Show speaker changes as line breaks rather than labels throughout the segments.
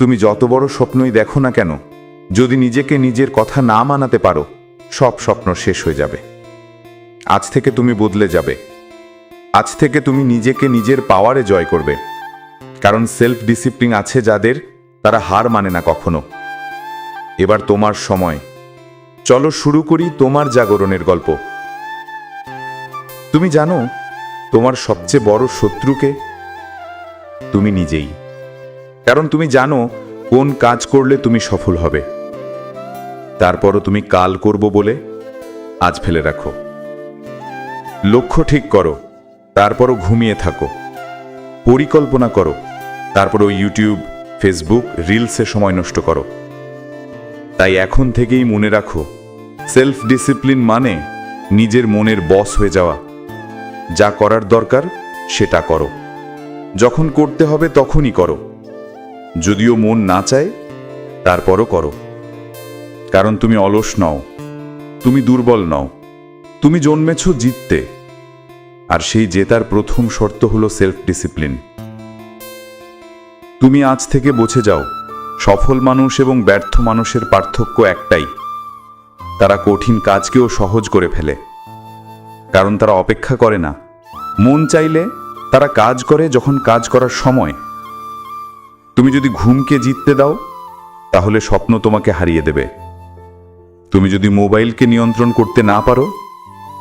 তুমি যত বড় স্বপ্নই দেখো না কেন, যদি নিজেকে নিজের কথা না মানাতে পারো, সব স্বপ্ন শেষ হয়ে যাবে। আজ থেকে তুমি বদলে যাবে। আজ থেকে তুমি নিজেকে নিজের পাওয়ারে জয় করবে। কারণ সেলফ ডিসিপ্লিন আছে যাদের, তারা হার মানে না কখনো। এবার তোমার সময়। চলো শুরু করি তোমার জাগরণের গল্প। তুমি জানো, তোমার সবচেয়ে বড় শত্রুকে তুমি নিজেই। কারণ তুমি জানো কোন কাজ করলে তুমি সফল হবে। তারপরও তুমি কাল করব বলে আজ ফেলে রাখো। লক্ষ্য ঠিক করো, তারপরও ঘুমিয়ে থাকো। পরিকল্পনা করো, তারপরও ইউটিউব, ফেসবুক, রিলসে সময় নষ্ট করো। তাই এখন থেকেই মনে রাখো সেলফ ডিসিপ্লিন মানে নিজের মনের বস হয়ে যাওয়া। যা করার দরকার, সেটা করো। যখন করতে হবে তখনই করো। যদিও মন না চায়, তারপরও করো। কারণ তুমি অলস নও, তুমি দুর্বল নও, তুমি জন্মেছ জিততে, আর সেই জেতার প্রথম শর্ত হল সেলফ ডিসিপ্লিন তুমি আজ থেকে বুঝে যাও, সফল মানুষ এবং ব্যর্থ মানুষের পার্থক্য একটাই, তারা কঠিন কাজকেও সহজ করে ফেলে। কারণ তারা অপেক্ষা করে না। মন চাইলে তারা কাজ করে যখন কাজ করার সময়। তুমি যদি ঘুমকে জিততে দাও, তাহলে স্বপ্ন তোমাকে হারিয়ে দেবে। তুমি যদি মোবাইলকে নিয়ন্ত্রণ করতে না পারো,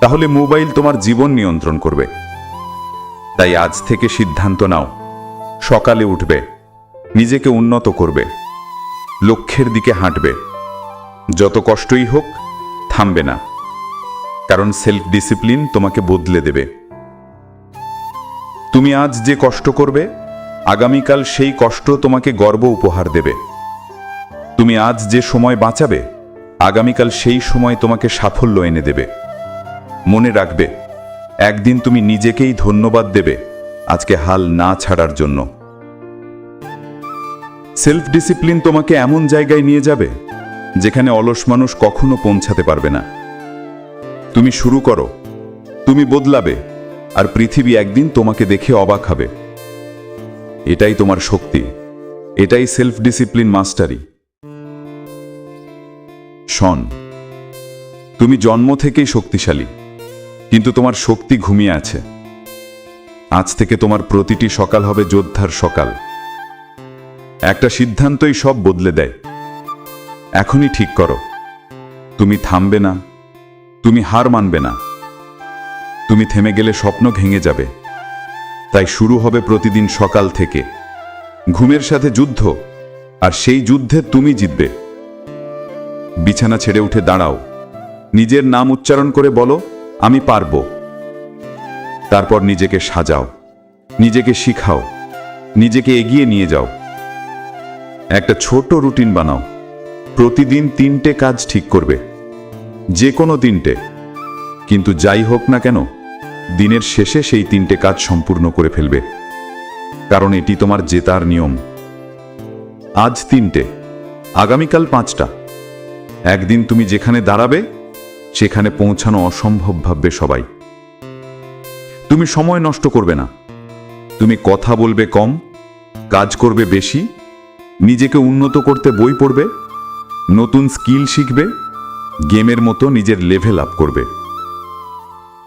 তাহলে মোবাইল তোমার জীবন নিয়ন্ত্রণ করবে। তাই আজ থেকে সিদ্ধান্ত নাও, সকালে উঠবে, নিজেকে উন্নত করবে, লক্ষ্যের দিকে হাঁটবে। যত কষ্টই হোক, থামবে না, কারণ সেলফ ডিসিপ্লিন তোমাকে বদলে দেবে। তুমি আজ যে কষ্ট করবে আগামীকাল সেই কষ্ট তোমাকে গর্ব উপহার দেবে। তুমি আজ যে সময় বাঁচাবে, আগামীকাল সেই সময় তোমাকে সাফল্য এনে দেবে। মনে রাখবে, একদিন তুমি নিজেকেই ধন্যবাদ দেবে আজকে হাল না ছাড়ার জন্য। সেলফ ডিসিপ্লিন তোমাকে এমন জায়গায় নিয়ে যাবে, যেখানে অলস মানুষ কখনো পৌঁছাতে পারবে না। তুমি শুরু করো, তুমি বদলাবে, আর পৃথিবী একদিন তোমাকে দেখে অবাক হবে। এটাই তোমার শক্তি। এটাই সেলফ ডিসিপ্লিন মাস্টারি শন, তুমি জন্ম থেকেই শক্তিশালী, কিন্তু তোমার শক্তি ঘুমিয়ে আছে। আজ থেকে তোমার প্রতিটি সকাল হবে যোদ্ধার সকাল। একটা সিদ্ধান্তই সব বদলে দেয়। এখনই ঠিক করো। তুমি থামবে না, তুমি হার মানবে না। তুমি থেমে গেলে স্বপ্ন ভেঙে যাবে। তাই শুরু হবে প্রতিদিন সকাল থেকে। ঘুমের সাথে যুদ্ধ, আর সেই যুদ্ধে তুমি জিতবে। বিছানা ছেড়ে উঠে দাঁড়াও। নিজের নাম উচ্চারণ করে বলো, আমি পারব। তারপর নিজেকে সাজাও, নিজেকে শিখাও, নিজেকে এগিয়ে নিয়ে যাও। একটা ছোট রুটিন বানাও। প্রতিদিন তিনটে কাজ ঠিক করবে। যে কোনো তিনটে। কিন্তু যাই হোক না কেন দিনের শেষে সেই তিনটে কাজ সম্পূর্ণ করে ফেলবে। কারণ এটি তোমার জেতার নিয়ম। আজ তিনটে, আগামীকাল পাঁচটা। একদিন তুমি যেখানে দাঁড়াবে, সেখানে পৌঁছানো অসম্ভব ভাববে সবাই। তুমি সময় নষ্ট করবে না। তুমি কথা বলবে কম, কাজ করবে বেশি, নিজেকে উন্নত করতে বই পড়বে, নতুন স্কিল শিখবে, গেমের মতো নিজের লেভেল আপ করবে।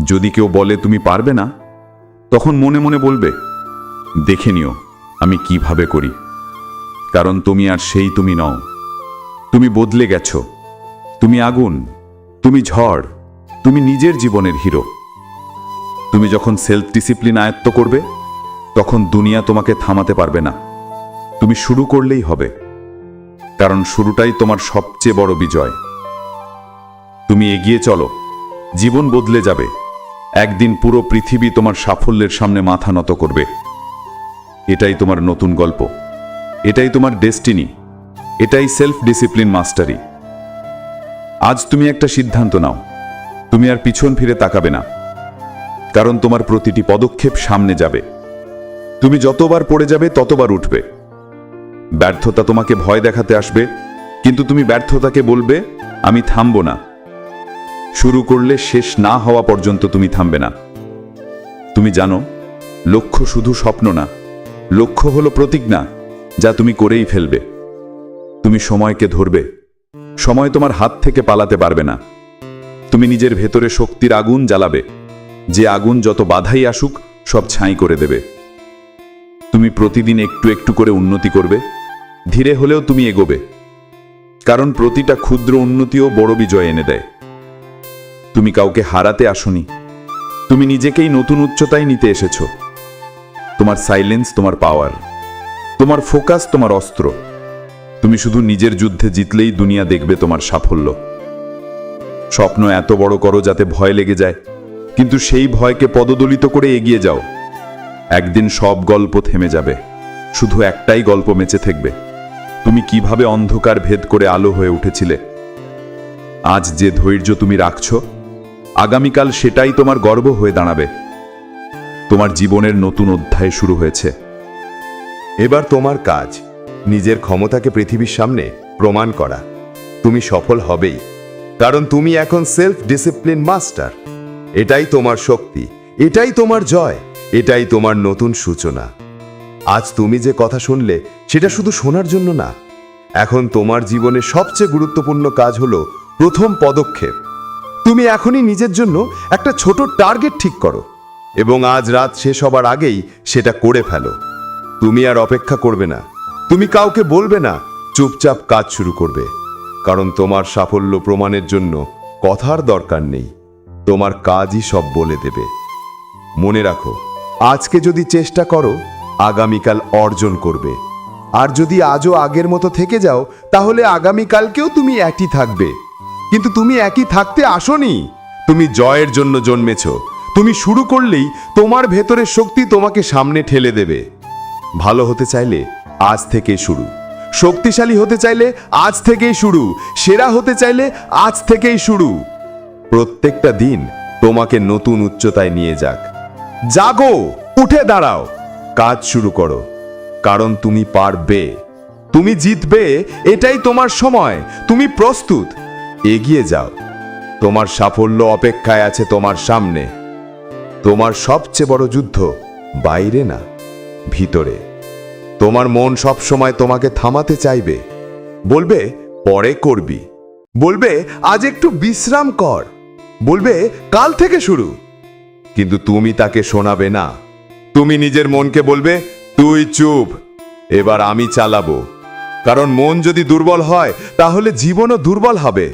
যদি কেউ বলে তুমি পারবে না, তখন মনে মনে বলবে, দেখে নিও, আমি কীভাবে করি। কারণ তুমি আর সেই তুমি নও। তুমি বদলে গেছো। তুমি আগুন, তুমি ঝড়, তুমি নিজের জীবনের হিরো। তুমি যখন সেলফ ডিসিপ্লিন আয়ত্ত করবে, তখন দুনিয়া তোমাকে থামাতে পারবে না। তুমি শুরু করলেই হবে। কারণ শুরুটাই তোমার সবচেয়ে বড় বিজয়। তুমি এগিয়ে চলো। জীবন বদলে যাবে। একদিন পুরো পৃথিবী তোমার সাফল্যের সামনে মাথা নত করবে। এটাই তোমার নতুন গল্প। এটাই তোমার ডেস্টিনি। এটাই সেলফ ডিসিপ্লিন মাস্টারি। আজ তুমি একটা সিদ্ধান্ত নাও। তুমি আর পিছন ফিরে তাকাবে না। কারণ তোমার প্রতিটি পদক্ষেপ সামনে যাবে। তুমি যতবার পড়ে যাবে, ততবার উঠবে। ব্যর্থতা তোমাকে ভয় দেখাতে আসবে, কিন্তু তুমি ব্যর্থতাকে বলবে, আমি থামব না। শুরু করলে শেষ না হওয়া পর্যন্ত তুমি থামবে না। তুমি জানো, লক্ষ্য শুধু স্বপ্ন না, লক্ষ্য হলো প্রতিজ্ঞা যা তুমি করেই ফেলবে। তুমি সময়কে ধরবে, সময় তোমার হাত থেকে পালাতে পারবে না। তুমি নিজের ভেতরে শক্তির আগুন জ্বালাবে, যে আগুন যত বাধাই আসুক, সব ছাই করে দেবে। তুমি প্রতিদিন একটু একটু করে উন্নতি করবে, ধীরে হলেও তুমি এগোবে। কারণ প্রতিটা ক্ষুদ্র উন্নতিও বড় বিজয় এনে দেয়। তুমি কাউকে হারাতে আসনি। তুমি নিজেকেই নতুন উচ্চতায় নিতে এসেছ। তোমার সাইলেন্স তোমার পাওয়ার তোমার ফোকাস তোমার অস্ত্র। তুমি শুধু নিজের যুদ্ধে জিতলেই দুনিয়া দেখবে তোমার সাফল্য। স্বপ্ন এত বড় করো যাতে ভয় লেগে যায়। কিন্তু সেই ভয়কে পদদলিত করে এগিয়ে যাও। একদিন সব গল্প থেমে যাবে। শুধু একটাই গল্প মেচে থাকবে। তুমি কীভাবে অন্ধকার ভেদ করে আলো হয়ে উঠেছিলে? আজ যে ধৈর্য তুমি রাখছো আগামীকাল সেটাই তোমার গর্ব হয়ে দাঁড়াবে। তোমার জীবনের নতুন অধ্যায় শুরু হয়েছে।
এবার তোমার কাজ, নিজের ক্ষমতাকে পৃথিবীর সামনে প্রমাণ করা। তুমি সফল হবেই, কারণ তুমি এখন সেলফ ডিসিপ্লিন মাস্টার এটাই তোমার শক্তি, এটাই তোমার জয়, এটাই তোমার নতুন সূচনা। আজ তুমি যে কথা শুনলে, সেটা শুধু শোনার জন্য না। এখন তোমার জীবনে সবচেয়ে গুরুত্বপূর্ণ কাজ হলো প্রথম পদক্ষেপ। তুমি এখনই নিজের জন্য একটা ছোট টার্গেট ঠিক করো এবং আজ রাত শেষ হবার আগেই সেটা করে ফেলো। তুমি আর অপেক্ষা করবে না। তুমি কাউকে বলবে না চুপচাপ কাজ শুরু করবে। কারণ তোমার সাফল্য প্রমাণের জন্য কথার দরকার নেই। তোমার কাজই সব বলে দেবে। মনে রাখো, আজকে যদি চেষ্টা করো, আগামীকাল অর্জন করবে। আর যদি আজও আগের মতো থেকে যাও, তাহলে আগামীকালকেও তুমি একই থাকবে। কিন্তু তুমি একই থাকতে আসনি। তুমি জয়ের জন্য জন্মেছ। তুমি শুরু করলেই তোমার ভেতরের শক্তি তোমাকে সামনে ঠেলে দেবে। ভালো হতে চাইলে আজ থেকে শুরু। শক্তিশালী হতে চাইলে আজ থেকেই শুরু। সেরা হতে চাইলে আজ থেকেই শুরু। প্রত্যেকটা দিন তোমাকে নতুন উচ্চতায় নিয়ে যাক। জাগো, উঠে দাঁড়াও। কাজ শুরু করো। কারণ তুমি পারবে। তুমি জিতবে, এটাই তোমার সময়। তুমি প্রস্তুত। এগিয়ে যাও। তোমার সাফল্য অপেক্ষায় আছে তোমার সামনে। তোমার সবচেয়ে বড় যুদ্ধ বাইরে না, ভিতরে। তোমার মন সব সময় তোমাকে থামাতে চাইবে। বলবে, পরে করবি। বলবে, আজ একটু বিশ্রাম কর। বলবে, কাল থেকে শুরু। কিন্তু তুমি তাকে শোনাবে না। তুমি নিজের মনকে বলবে, তুই চুপ, এবার আমি চালাবো। কারণ মন যদি দুর্বল হয়, তাহলে জীবনও দুর্বল হবে।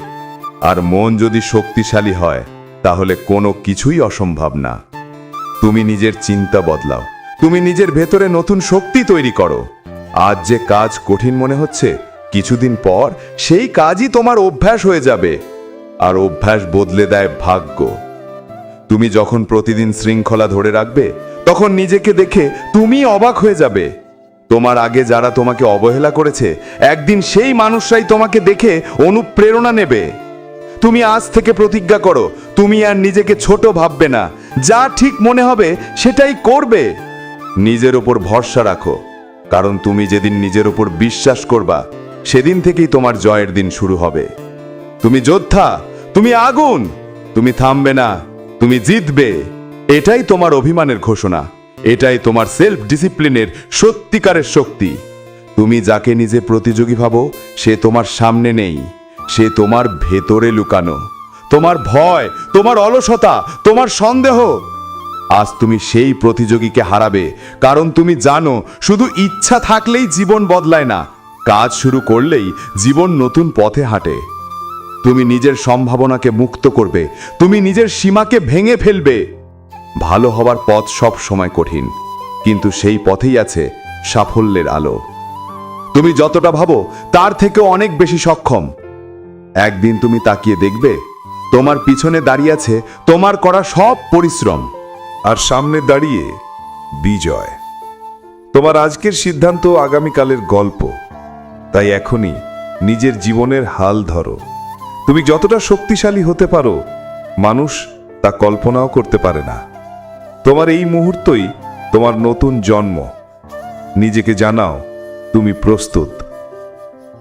আর মন যদি শক্তিশালী হয়, তাহলে কোনো কিছুই অসম্ভব না। তুমি নিজের চিন্তা বদলাও। তুমি নিজের ভেতরে নতুন শক্তি তৈরি করো। আজ যে কাজ কঠিন মনে হচ্ছে, কিছুদিন পর সেই কাজই তোমার অভ্যাস হয়ে যাবে। আর অভ্যাস বদলে দেয় ভাগ্য। তুমি যখন প্রতিদিন শৃঙ্খলা ধরে রাখবে, তখন নিজেকে দেখে তুমি অবাক হয়ে যাবে। তোমার আগে যারা তোমাকে অবহেলা করেছে, একদিন সেই মানুষরাই তোমাকে দেখে অনুপ্রেরণা নেবে। তুমি আজ থেকে প্রতিজ্ঞা করো, তুমি আর নিজেকে ছোট ভাববে না। যা ঠিক মনে হবে, সেটাই করবে। নিজের ওপর ভরসা রাখো, কারণ তুমি যেদিন নিজের ওপর বিশ্বাস করবা, সেদিন থেকেই তোমার জয়ের দিন শুরু হবে। তুমি যোদ্ধা, তুমি আগুন, তুমি থামবে না, তুমি জিতবে। এটাই তোমার অভিমানের ঘোষণা, এটাই তোমার সেলফ ডিসিপ্লিনের সত্যিকারের শক্তি। তুমি যাকে নিজে প্রতিযোগী ভাবো, সে তোমার সামনে নেই। সে তোমার ভেতরে লুকানো। তোমার ভয়, তোমার অলসতা, তোমার সন্দেহ। আজ তুমি সেই প্রতিযোগীকে হারাবে, কারণ তুমি জানো, শুধু ইচ্ছা থাকলেই জীবন বদলায় না, কাজ শুরু করলেই জীবন নতুন পথে হাঁটে। তুমি নিজের সম্ভাবনাকে মুক্ত করবে, তুমি নিজের সীমাকে ভেঙে ফেলবে। ভালো হবার পথ সব সময় কঠিন, কিন্তু সেই পথেই আছে সাফল্যের আলো। তুমি যতটা ভাবো, তার থেকেও অনেক বেশি সক্ষম। একদিন তুমি তাকিয়ে দেখবে, তোমার পিছনে দাঁড়িয়ে আছে তোমার করা সব পরিশ্রম।
আর সামনে দাঁড়িয়ে বিজয়। তোমার আজকের সিদ্ধান্ত আগামীকালের গল্প। তাই এখনই নিজের জীবনের হাল ধরো। তুমি যতটা শক্তিশালী হতে পারো, মানুষ তা কল্পনাও করতে পারে না। তোমার এই মুহূর্তই তোমার নতুন জন্ম। নিজেকে জানাও, তুমি প্রস্তুত।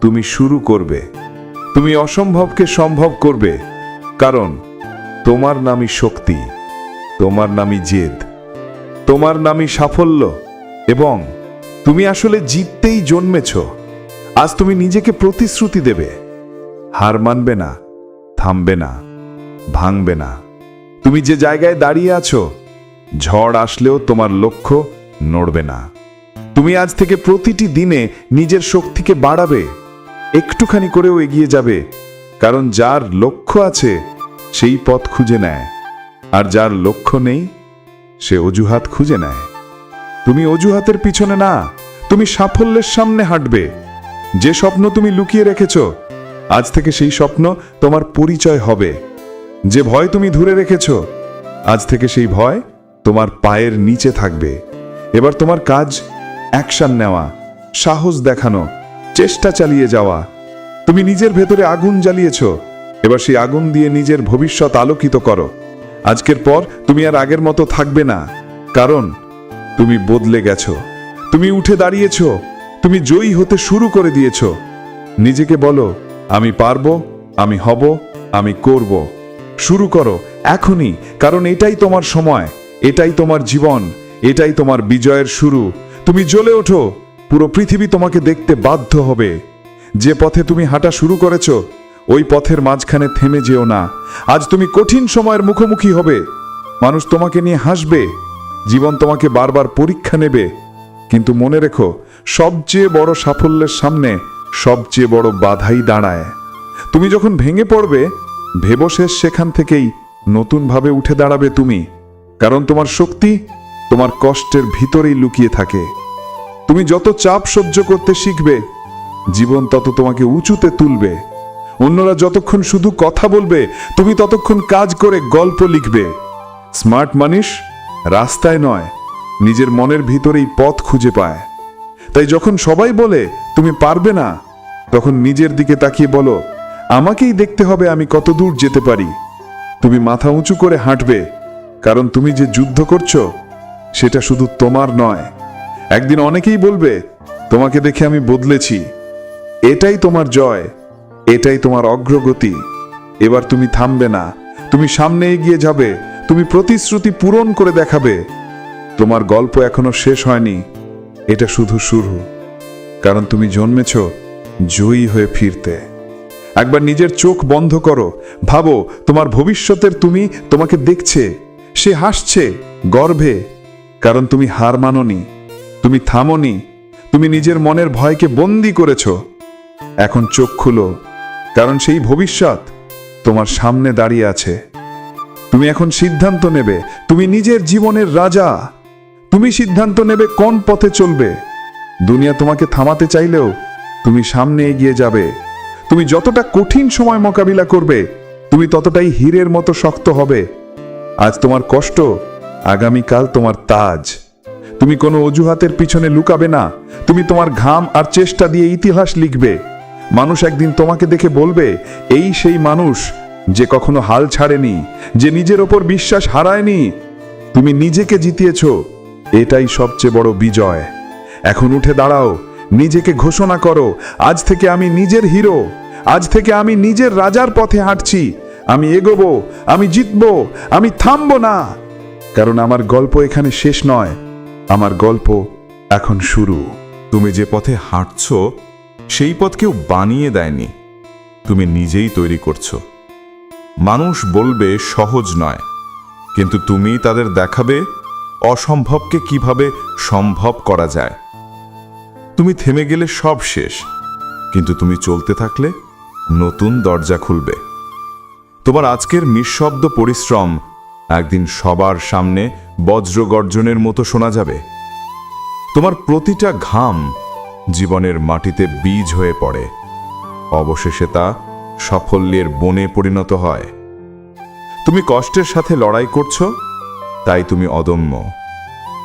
তুমি শুরু করবে। তুমি অসম্ভবকে সম্ভব করবে, কারণ তোমার নামই শক্তি, তোমার নামই জেদ, তোমার নামই সাফল্য, এবং তুমি আসলে জিততেই জন্মেছ। আজ তুমি নিজেকে প্রতিশ্রুতি দেবে, হার মানবে না, থামবে না, ভাঙবে না। তুমি যে জায়গায় দাঁড়িয়ে আছো, ঝড় আসলেও তোমার লক্ষ্য নড়বে না। তুমি আজ থেকে প্রতিটি দিনে নিজের শক্তিকে বাড়াবে একটুখানি করেও এগিয়ে যাবে, কারণ যার লক্ষ্য আছে, সেই পথ খুঁজে নেয়। আর যার লক্ষ্য নেই, সে অজুহাত খুঁজে নেয়। তুমি অজুহাতের পিছনে না, তুমি সাফল্যের সামনে হাঁটবে। যে স্বপ্ন তুমি লুকিয়ে রেখেছ, আজ থেকে সেই স্বপ্ন তোমার পরিচয় হবে। যে ভয় তুমি ধরে রেখেছ, আজ থেকে সেই ভয় তোমার পায়ের নিচে থাকবে। এবার তোমার কাজ, অ্যাকশন নেওয়া, সাহস দেখানো চেষ্টা চালিয়ে যাওয়া। তুমি নিজের ভেতরে আগুন জ্বালিয়েছ। এবার সেই আগুন দিয়ে নিজের ভবিষ্যৎ আলোকিত করো। আজকের পর তুমি আর আগের মতো থাকবে না। কারণ তুমি বদলে গেছো। তুমি উঠে দাঁড়িয়েছ। তুমি জয়ী হতে শুরু করে দিয়েছ। নিজেকে বলো, আমি পারব, আমি হব, আমি করব। শুরু করো, এখনই। কারণ এটাই তোমার সময়, এটাই তোমার জীবন, এটাই তোমার বিজয়ের শুরু। তুমি জ্বলে ওঠো। পুরো পৃথিবী তোমাকে দেখতে বাধ্য হবে। যে পথে তুমি হাঁটা শুরু করেছ, ওই পথের মাঝখানে থেমে যেও না। আজ তুমি কঠিন সময়ের মুখোমুখি হবে। মানুষ তোমাকে নিয়ে হাসবে। জীবন তোমাকে বারবার পরীক্ষা নেবে। কিন্তু মনে রেখো, সবচেয়ে বড় সাফল্যের সামনে সবচেয়ে বড় বাধাই দাঁড়ায়। তুমি যখন ভেঙে পড়বে ভেবশেষ সেখান থেকেই নতুনভাবে উঠে দাঁড়াবে তুমি। কারণ তোমার শক্তি তোমার কষ্টের ভিতরেই লুকিয়ে থাকে। তুমি যত চাপ সহ্য করতে শিখবে, জীবন তত তোমাকে উঁচুতে তুলবে। অন্যরা যতক্ষণ শুধু কথা বলবে, তুমি ততক্ষণ কাজ করে গল্প লিখবে। স্মার্ট মানুষ রাস্তায় নয়, নিজের মনের ভিতরেই পথ খুঁজে পায়। তাই যখন সবাই বলে, তুমি পারবে না, তখন নিজের দিকে তাকিয়ে বলো, আমাকেই দেখতে হবে আমি কত দূর যেতে পারি। তুমি মাথা উঁচু করে হাঁটবে, কারণ তুমি যে যুদ্ধ করছ, সেটা শুধু তোমার নয়। একদিন অনেকেই বলবে, তোমাকে দেখে আমি বদলেছি। এটাই তোমার জয়, এটাই তোমার অগ্রগতি। এবার তুমি থামবে না। তুমি সামনে এগিয়ে যাবে। তুমি প্রতিশ্রুতি পূরণ করে দেখাবে। তোমার গল্প এখনও শেষ হয়নি। এটা শুধু শুরু। কারণ তুমি জন্মেছ জয়ী হয়ে ফিরতে। একবার নিজের চোখ বন্ধ করো। ভাবো, তোমার ভবিষ্যতের তুমি তোমাকে দেখছে। সে হাসছে, গর্বে। কারণ তুমি হার মাননি। তুমি থামনি, তুমি নিজের মনের ভয়কে বন্দি করেছ। এখন চোখ খুলো, কারণ সেই ভবিষ্যৎ তোমার সামনে দাঁড়িয়ে আছে। তুমি এখন সিদ্ধান্ত নেবে, তুমি নিজের জীবনের রাজা। তুমি সিদ্ধান্ত নেবে কোন পথে চলবে। দুনিয়া তোমাকে থামাতে চাইলেও তুমি সামনে এগিয়ে যাবে। তুমি যতটা কঠিন সময় মোকাবিলা করবে, তুমি ততটাই হীরের মতো শক্ত হবে। আজ তোমার কষ্ট, আগামীকাল তোমার তাজ। তুমি কোনো অজুহাতের পিছনে লুকাবে না। তুমি তোমার ঘাম আর চেষ্টা দিয়ে ইতিহাস লিখবে। মানুষ একদিন তোমাকে দেখে বলবে, এই সেই মানুষ যে কখনো হাল ছাড়েনি, যে নিজের ওপর বিশ্বাস হারায়নি। তুমি নিজেকে জিতিয়েছ, এটাই সবচেয়ে বড় বিজয়। এখন উঠে দাঁড়াও, নিজেকে ঘোষণা করো, আজ থেকে আমি নিজের হিরো, আজ থেকে আমি নিজের রাজার পথে হাঁটছি। আমি এগোবো, আমি জিতবো, আমি থামবো না। কারণ আমার গল্প এখানে শেষ নয়। আমার গল্প এখন শুরু।
তুমি যে পথে হাঁটছ, সেই পথ কেউ বানিয়ে দেয়নি। তুমি নিজেই তৈরি করছ। মানুষ বলবে, সহজ নয়। কিন্তু তুমি তাদের দেখাবে, অসম্ভবকে কীভাবে সম্ভব করা যায়। তুমি থেমে গেলে সব শেষ। কিন্তু তুমি চলতে থাকলে নতুন দরজা খুলবে। তোমার আজকের নিঃশব্দ পরিশ্রম একদিন সবার সামনে বজ্র গর্জনের মতো শোনা যাবে। তোমার প্রতিটা ঘাম জীবনের মাটিতে বীজ হয়ে পড়ে। অবশেষে তা সাফল্যের বনে পরিণত হয়। তুমি কষ্টের সাথে লড়াই করছ, তাই তুমি অদম্য।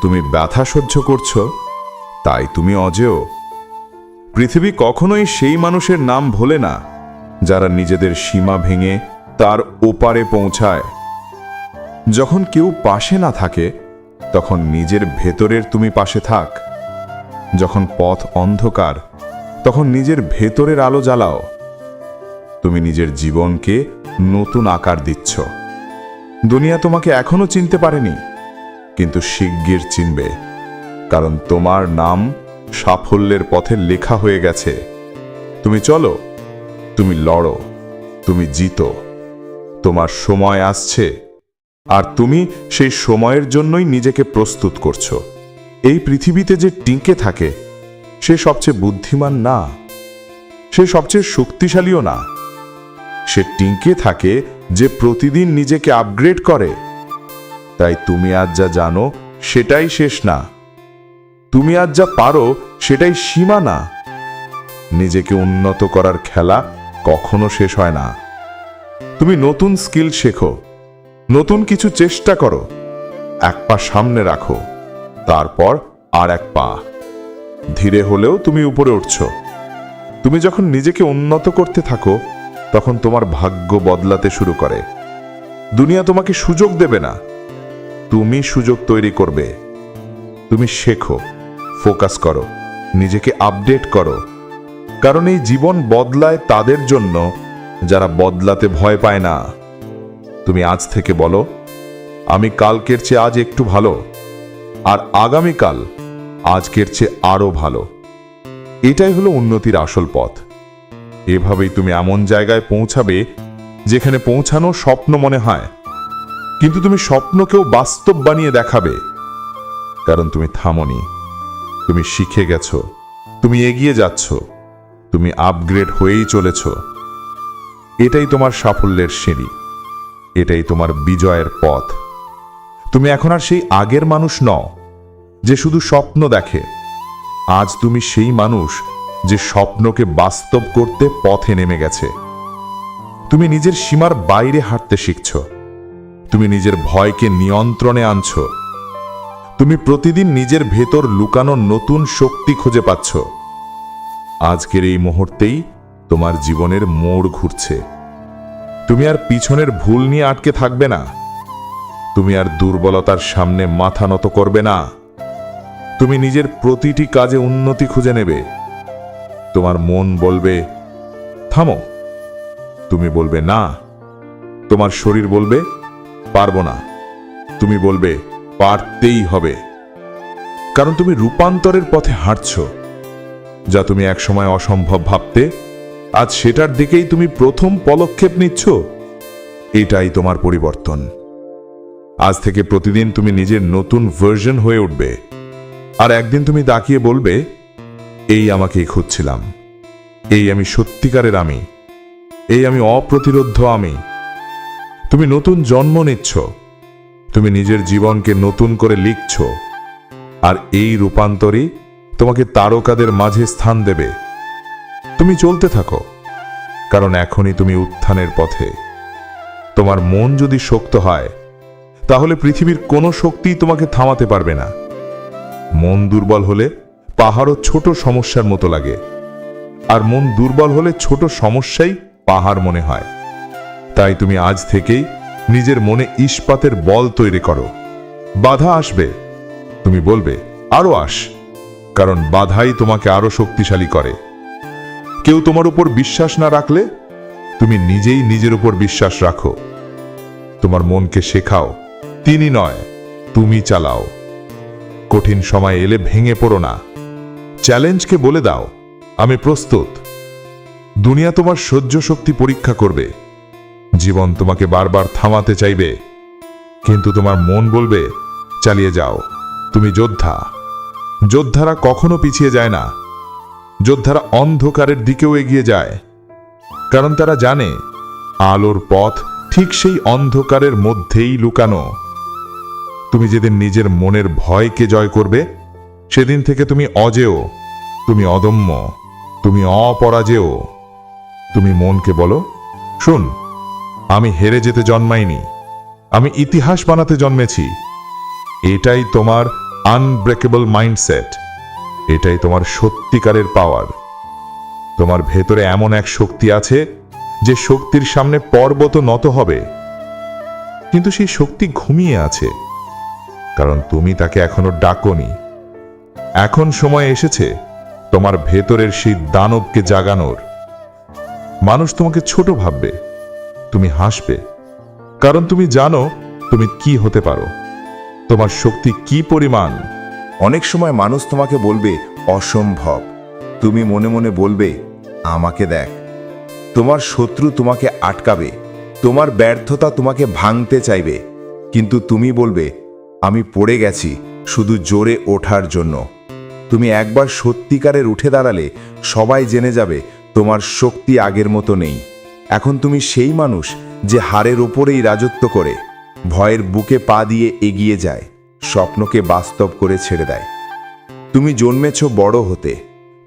তুমি ব্যথা সহ্য করছ, তাই তুমি অজেয়। পৃথিবী কখনোই সেই মানুষের নাম ভোলে না, যারা নিজেদের সীমা ভেঙে তার ওপারে পৌঁছায়। যখন কেউ পাশে না থাকে, তখন নিজের ভেতরের তুমি পাশে থাক। যখন পথ অন্ধকার, তখন নিজের ভেতরের আলো জ্বালাও। তুমি নিজের জীবনকে নতুন আকার দিচ্ছ। দুনিয়া তোমাকে এখনও চিনতে পারেনি, কিন্তু শিগগির চিনবে, কারণ তোমার নাম সাফল্যের পথে লেখা হয়ে গেছে। তুমি চলো, তুমি লড়ো, তুমি জিতো। তোমার সময় আসছে। আর তুমি সেই সময়ের জন্যই নিজেকে প্রস্তুত করছ। এই পৃথিবীতে যে টিঁকে থাকে, সে সবচেয়ে বুদ্ধিমান না, সে সবচেয়ে শক্তিশালীও না। সে টিঁকে থাকে যে প্রতিদিন নিজেকে আপগ্রেড করে। তাই তুমি আজ যা জানো, সেটাই শেষ না। তুমি আজ যা পারো, সেটাই সীমা না। নিজেকে উন্নত করার খেলা কখনো শেষ হয় না। তুমি নতুন স্কিল শেখো। নতুন কিছু চেষ্টা করো। এক পা সামনে রাখো, তারপর আর এক পা। ধীরে হলেও তুমি উপরে উঠছ। তুমি যখন নিজেকে উন্নত করতে থাকো, তখন তোমার ভাগ্য বদলাতে শুরু করে। দুনিয়া তোমাকে সুযোগ দেবে না। তুমি সুযোগ তৈরি করবে। তুমি শেখো, ফোকাস করো, নিজেকে আপডেট করো। কারণ এই জীবন বদলায় তাদের জন্য, যারা বদলাতে ভয় পায় না। তুমি আজ থেকে বলো, আমি কালকের চেয়ে আজ একটু ভালো, আর আগামীকাল আজকের চেয়ে আরও ভালো। এটাই হলো উন্নতির আসল পথ। এভাবেই তুমি এমন জায়গায় পৌঁছাবে, যেখানে পৌঁছানো স্বপ্ন মনে হয়। কিন্তু তুমি স্বপ্নকেও বাস্তব বানিয়ে দেখাবে। কারণ তুমি থামনি, তুমি শিখে গেছো, তুমি এগিয়ে যাচ্ছ, তুমি আপগ্রেড হয়েই চলেছ। এটাই তোমার সাফল্যের সিঁড়ি। এটাই তোমার বিজয়ের পথ। তুমি এখন আর সেই আগের মানুষ নও, যে শুধু স্বপ্ন দেখে। আজ তুমি সেই মানুষ যে স্বপ্নকে বাস্তব করতে পথে নেমে গেছে। তুমি নিজের সীমার বাইরে হাঁটতে শিখছ। তুমি নিজের ভয়কে নিয়ন্ত্রণে আনছ। তুমি প্রতিদিন নিজের ভেতর লুকানো নতুন শক্তি খুঁজে পাচ্ছ। আজকের এই মুহূর্তেই তোমার জীবনের মোড় ঘুরছে। তুমি আর পিছনের ভুল নিয়ে আটকে থাকবে না। তুমি আর দুর্বলতার সামনে মাথা নত করবে না। তুমি নিজের প্রতিটি কাজে উন্নতি খুঁজে নেবে। তোমার মন বলবে, থামো। তুমি বলবে, না। তোমার শরীর বলবে, পারব না। তুমি বলবে, পারতেই হবে। কারণ তুমি রূপান্তরের পথে হাঁটছো, যা তুমি একসময় অসম্ভব ভাবতে আজ সেটার দিকেই তুমি প্রথম পদক্ষেপ নিচ্ছ? এটাই তোমার পরিবর্তন। আজ থেকে প্রতিদিন তুমি নিজের নতুন ভার্জন হয়ে উঠবে। আর একদিন তুমি তাকিয়ে বলবে, এই আমাকেই খুঁজছিলাম। এই আমি সত্যিকারের আমি। এই আমি অপ্রতিরোধ্য আমি। তুমি নতুন জন্ম নিচ্ছ। তুমি নিজের জীবনকে নতুন করে লিখছ। আর এই রূপান্তরই তোমাকে তারকাদের মাঝে স্থান দেবে। তুমি চলতে থাকো। কারণ এখনই তুমি উত্থানের পথে। তোমার মন যদি শক্ত হয়, তাহলে পৃথিবীর কোনো শক্তিই তোমাকে থামাতে পারবে না। মন দুর্বল হলে পাহাড়ও ছোট সমস্যার মতো লাগে। আর মন দুর্বল হলে ছোট সমস্যাই পাহাড় মনে হয়। তাই তুমি আজ থেকেই নিজের মনে ইস্পাতের বল তৈরি করো। বাধা আসবে। তুমি বলবে, আরও আস। কারণ বাধাই তোমাকে আরও শক্তিশালী করে। কেউ তোমার উপর বিশ্বাস না রাখলে তুমি নিজেই নিজের উপর বিশ্বাস রাখো। তোমার মনকে শেখাও, তিনি নয়, তুমি চালাও। কঠিন সময় এলে ভেঙে পড়ো না। চ্যালেঞ্জকে বলে দাও, আমি প্রস্তুত। দুনিয়া তোমার সহ্য শক্তি পরীক্ষা করবে। জীবন তোমাকে বারবার থামাতে চাইবে। কিন্তু তোমার মন বলবে, চালিয়ে যাও, তুমি যোদ্ধা। যোদ্ধারা কখনো পিছিয়ে যায় না। যোদ্ধারা অন্ধকারের দিকেও এগিয়ে যায়, কারণ তারা জানে আলোর পথ ঠিক সেই অন্ধকারের মধ্যেই লুকানো। তুমি যেদিন নিজের মনের ভয়কে জয় করবে, সেদিন থেকে তুমি অজেয়, তুমি অদম্য, তুমি অপরাজেয়। তুমি মনকে বলো, শুন, আমি হেরে যেতে জন্মাইনি, আমি ইতিহাস বানাতে জন্মেছি। এটাই তোমার আনব্রেকেবল মাইন্ডসেট এটাই তোমার সত্যিকারের পাওয়ার তোমার ভেতরে এমন এক শক্তি আছে যে শক্তির সামনে পর্বত নত হবে। কিন্তু সেই শক্তি ঘুমিয়ে আছে, কারণ তুমি তাকে এখনও ডাকনি। এখন সময় এসেছে তোমার ভেতরের সেই দানবকে জাগানোর। মানুষ তোমাকে ছোট ভাববে, তুমি হাসবে, কারণ তুমি জানো তুমি কি হতে পারো। তোমার শক্তি কি পরিমাণ?
অনেক সময় মানুষ তোমাকে বলবে, অসম্ভব। তুমি মনে মনে বলবে,
আমাকে দেখ। তোমার শত্রু তোমাকে আটকাবে, তোমার ব্যর্থতা তোমাকে ভাঙতে চাইবে। কিন্তু তুমি বলবে, আমি পড়ে গেছি শুধু জোরে ওঠার জন্য। তুমি একবার সত্যিকারের উঠে দাঁড়ালে, সবাই জেনে যাবে, তোমার শক্তি আগের মতো নেই। এখন তুমি সেই মানুষ যে হারের ওপরেই রাজত্ব করে, ভয়ের বুকে পা দিয়ে এগিয়ে যায়। স্বপ্নকে বাস্তব করে ছেড়ে দেয়। তুমি জন্মেছ বড় হতে।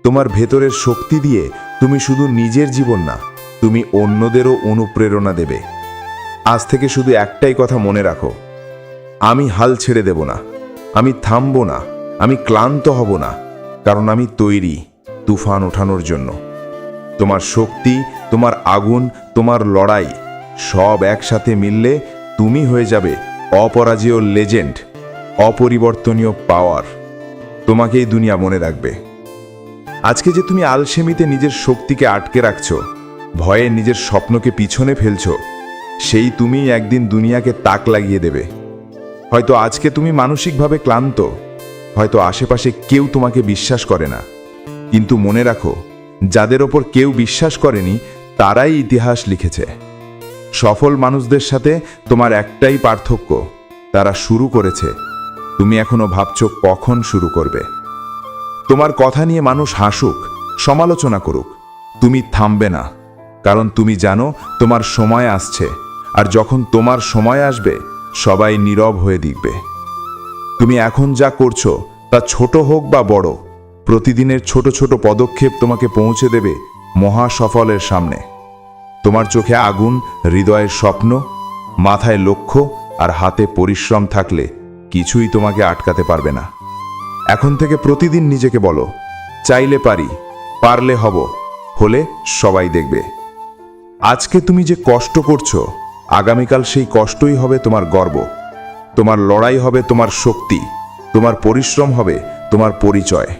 তোমার ভেতরের শক্তি দিয়ে তুমি শুধু নিজের জীবন না, তুমি অন্যদেরও অনুপ্রেরণা দেবে। আজ থেকে শুধু একটাই কথা মনে রাখো। আমি হাল ছেড়ে দেব না। আমি থামব না। আমি ক্লান্ত হব না। কারণ আমি তৈরি, তুফান ওঠানোর জন্য। তোমার শক্তি, তোমার আগুন, তোমার লড়াই সব একসাথে মিললে তুমি হয়ে যাবে অপরাজেয় লেজেন্ড। অপরিবর্তনীয় পাওয়ার তোমাকেই দুনিয়া মনে রাখবে। আজকে যে তুমি আলসেমিতে নিজের শক্তিকে আটকে রাখছো, ভয়ে নিজের স্বপ্নকে পিছনে ফেলছো, সেই তুমি একদিন দুনিয়াকে তাক লাগিয়ে দেবে। হয়তো আজকে তুমি মানসিকভাবে ক্লান্ত, হয়তো আশেপাশে কেউ তোমাকে বিশ্বাস করে না। কিন্তু মনে রাখো, যাদের ওপর কেউ বিশ্বাস করেনি, তারাই ইতিহাস লিখেছে। সফল মানুষদের সাথে তোমার একটাই পার্থক্য, তারা শুরু করেছে। তুমি এখনও ভাবছ কখন শুরু করবে। তোমার কথা নিয়ে মানুষ হাসুক, সমালোচনা করুক। তুমি থামবে না, কারণ তুমি জানো তোমার সময় আসছে, আর যখন তোমার সময় আসবে, সবাই নীরব হয়ে দেখবে। তুমি এখন যা করছ, তা ছোট হোক বা বড়, প্রতিদিনের ছোট ছোট পদক্ষেপ তোমাকে পৌঁছে দেবে মহা সফলের সামনে। তোমার চোখে আগুন, হৃদয়ের স্বপ্ন, মাথায় লক্ষ্য, আর হাতে পরিশ্রম থাকলে কিছুই তোমাকে আটকাতে পারবে না। এখন থেকে প্রতিদিন নিজেকে বলো, চাইলে পারি, পারলে হব, হলে সবাই দেখবে। আজকে তুমি যে কষ্ট করছ, আগামীকাল সেই কষ্টই হবে তোমার গর্ব। তোমার লড়াই হবে তোমার শক্তি, তোমার পরিশ্রম হবে তোমার পরিচয়।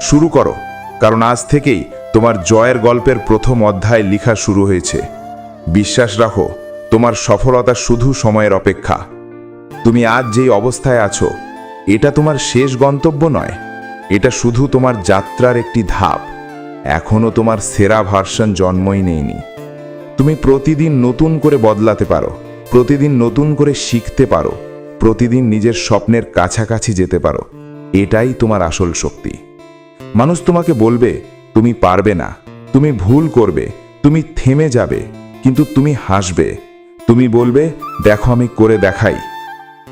শুরু করো, কারণ আজ থেকেই তোমার জয়ের গল্পের প্রথম অধ্যায় লেখা শুরু হয়েছে। বিশ্বাস রাখো, তোমার সফলতা শুধু সময়ের অপেক্ষা। তুমি আজ যেই অবস্থায় আছো, এটা তোমার শেষ গন্তব্য নয়। এটা শুধু তোমার যাত্রার একটি ধাপ। এখনও তোমার সেরা ভার্সন জন্মই নেয়নি। তুমি প্রতিদিন নতুন করে বদলাতে পারো, প্রতিদিন নতুন করে শিখতে পারো, প্রতিদিন নিজের স্বপ্নের কাছাকাছি যেতে পারো। এটাই তোমার আসল শক্তি। মানুষ তোমাকে বলবে, তুমি পারবে না। তুমি ভুল করবে। তুমি থেমে যাবে। কিন্তু তুমি হাসবে। তুমি বলবে, দেখো, আমি করে দেখাই।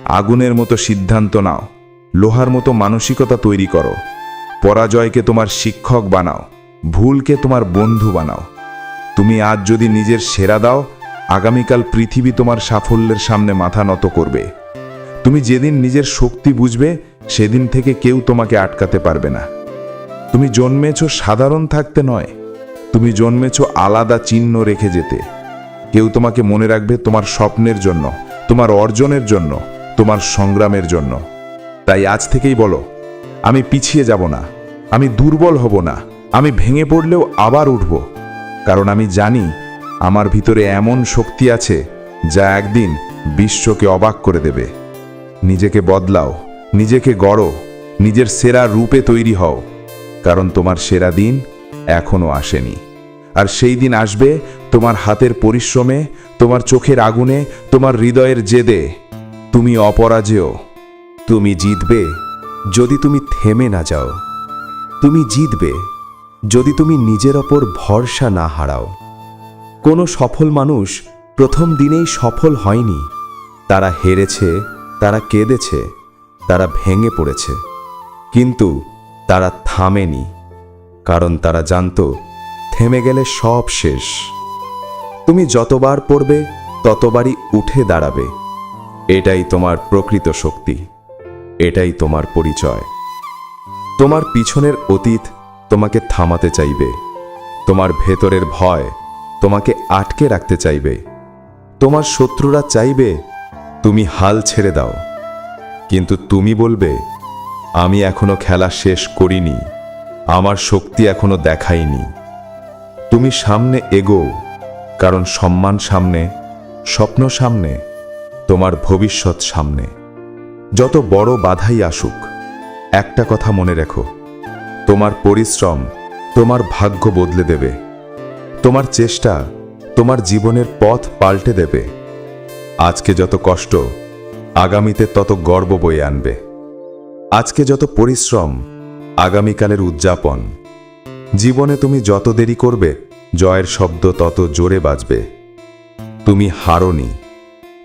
আগুনের মতো সিদ্ধান্ত নাও, লোহার মতো মানসিকতা তৈরি করো, পরাজয়কে তোমার শিক্ষক বানাও, ভুলকে তোমার বন্ধু বানাও। তুমি আজ যদি নিজের সেরা দাও, আগামীকাল পৃথিবী তোমার সাফল্যের সামনে মাথা নত করবে। তুমি যেদিন নিজের শক্তি বুঝবে, সেদিন থেকে কেউ তোমাকে আটকাতে পারবে না। তুমি জন্মেছ সাধারণ থাকতে নয়, তুমি জন্মেছ আলাদা চিহ্ন রেখে যেতে। কেউ তোমাকে মনে রাখবে তোমার স্বপ্নের জন্য, তোমার অর্জনের জন্য। তোমার সংগ্রামের জন্য। তাই আজ থেকেই বলো, আমি পিছিয়ে যাব না, আমি দুর্বল হব না, আমি ভেঙে পড়লেও আবার উঠব। কারণ আমি জানি আমার ভিতরে এমন শক্তি আছে যা একদিন বিশ্বকে অবাক করে দেবে। নিজেকে বদলাও, নিজেকে গড়ো, নিজের সেরা রূপে তৈরি হও, কারণ তোমার সেরা দিন এখনও আসেনি। আর সেই দিন আসবে তোমার হাতের পরিশ্রমে, তোমার চোখের আগুনে, তোমার হৃদয়ের জেদে। তুমি অপরাজেয়।
তুমি জিতবে যদি তুমি থেমে না যাও। তুমি জিতবে যদি তুমি নিজের ওপর ভরসা না হারাও। কোনো সফল মানুষ প্রথম দিনেই সফল হয়নি। তারা হেরেছে, তারা কেঁদেছে, তারা ভেঙে পড়েছে। কিন্তু তারা থামেনি, কারণ তারা জানতো থেমে গেলে সব শেষ। তুমি যতবার পড়বে, ততবারই উঠে দাঁড়াবে। এটাই তোমার প্রকৃত শক্তি। এটাই তোমার পরিচয়। তোমার পিছনের অতীত তোমাকে থামাতে চাইবে। তোমার ভেতরের ভয় তোমাকে আটকে রাখতে চাইবে। তোমার শত্রুরা চাইবে, তুমি হাল ছেড়ে দাও। কিন্তু তুমি বলবে, আমি এখনও খেলা শেষ করিনি। আমার শক্তি এখনও দেখাইনি তুমি সামনে এগো কারণ সম্মান সামনে, স্বপ্ন সামনে। তোমার ভবিষ্যৎ সামনে। যত বড় বাধাই আসুক, একটা কথা মনে রেখো। তোমার পরিশ্রম তোমার ভাগ্য বদলে দেবে। তোমার চেষ্টা তোমার জীবনের পথ পাল্টে দেবে। আজকে যত কষ্ট, আগামীতে তত গর্ব বয়ে আনবে। আজকে যত পরিশ্রম, আগামীকালের উদযাপন। জীবনে তুমি যত দেরি করবে, জয়ের শব্দ তত জোরে বাজবে। তুমি হারনি।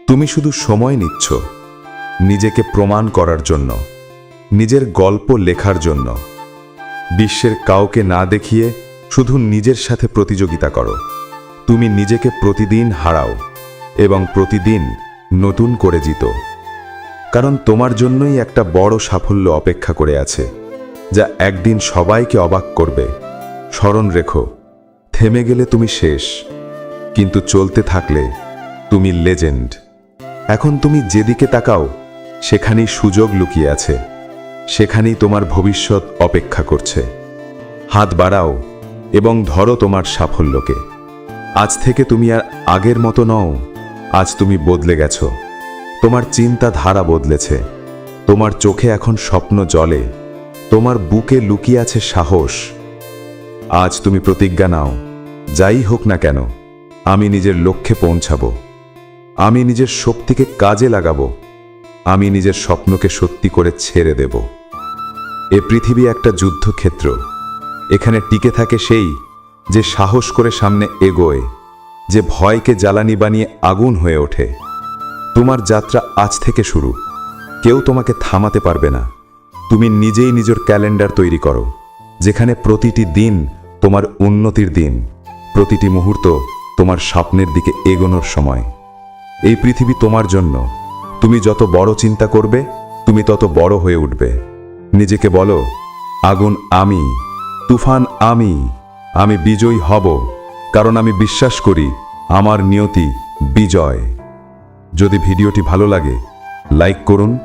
তুমি শুধু সময় নিচ্ছ, নিজেকে প্রমাণ করার জন্য, নিজের গল্প লেখার জন্য। বিশ্বের কাউকে না দেখিয়ে শুধু নিজের সাথে প্রতিযোগিতা করো। তুমি নিজেকে প্রতিদিন হারাও এবং প্রতিদিন নতুন করে জিতো। কারণ তোমার জন্যই একটা বড় সাফল্য অপেক্ষা করে আছে, যা একদিন সবাইকে অবাক করবে। স্মরণ রেখো, থেমে গেলে তুমি শেষ, কিন্তু চলতে থাকলে তুমি লেজেন্ড। এখন তুমি যেদিকে তাকাও, সেখানেই সুযোগ লুকিয়ে আছে। সেখানেই তোমার ভবিষ্যৎ অপেক্ষা করছে। হাত বাড়াও এবং ধরো তোমার সাফল্যকে। আজ থেকে তুমি আর আগের মতো নও, আজ তুমি বদলে গেছ। তোমার চিন্তা ধারা বদলেছে। তোমার চোখে এখন স্বপ্ন জলে তোমার বুকে লুকিয়ে আছে সাহস। আজ তুমি প্রতিজ্ঞা নাও, যাই হোক না কেন, আমি নিজের লক্ষ্যে পৌঁছাবো। আমি নিজের শক্তিকে কাজে লাগাবো। আমি নিজের স্বপ্নকে সত্যি করে ছেড়ে দেব। এ পৃথিবী একটা যুদ্ধক্ষেত্র। এখানে টিকে থাকে সেই যে সাহস করে সামনে এগোয়, যে ভয়কে জ্বালানি বানিয়ে আগুন হয়ে ওঠে। তোমার যাত্রা আজ থেকে শুরু। কেউ তোমাকে থামাতে পারবে না। তুমি নিজেই নিজের ক্যালেন্ডার তৈরি করো, যেখানে প্রতিটি দিন তোমার উন্নতির দিন, প্রতিটি মুহূর্ত তোমার স্বপ্নের দিকে এগোনোর সময়। এই পৃথিবী তোমার জন্য। তুমি যত বড় চিন্তা করবে, তুমি তত বড় হয়ে উঠবে। নিজেকে বলো, আগুন আমি, তুফান আমি আমি বিজয়ী হব, কারণ আমি বিশ্বাস করি, আমার নিয়তি বিজয়। যদি ভিডিওটি ভালো লাগে, লাইক করুন,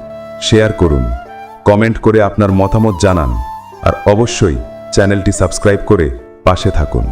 শেয়ার করুন, কমেন্ট করে আপনার মতামত জানান, আর অবশ্যই চ্যানেলটি সাবস্ক্রাইব করে পাশে থাকুন।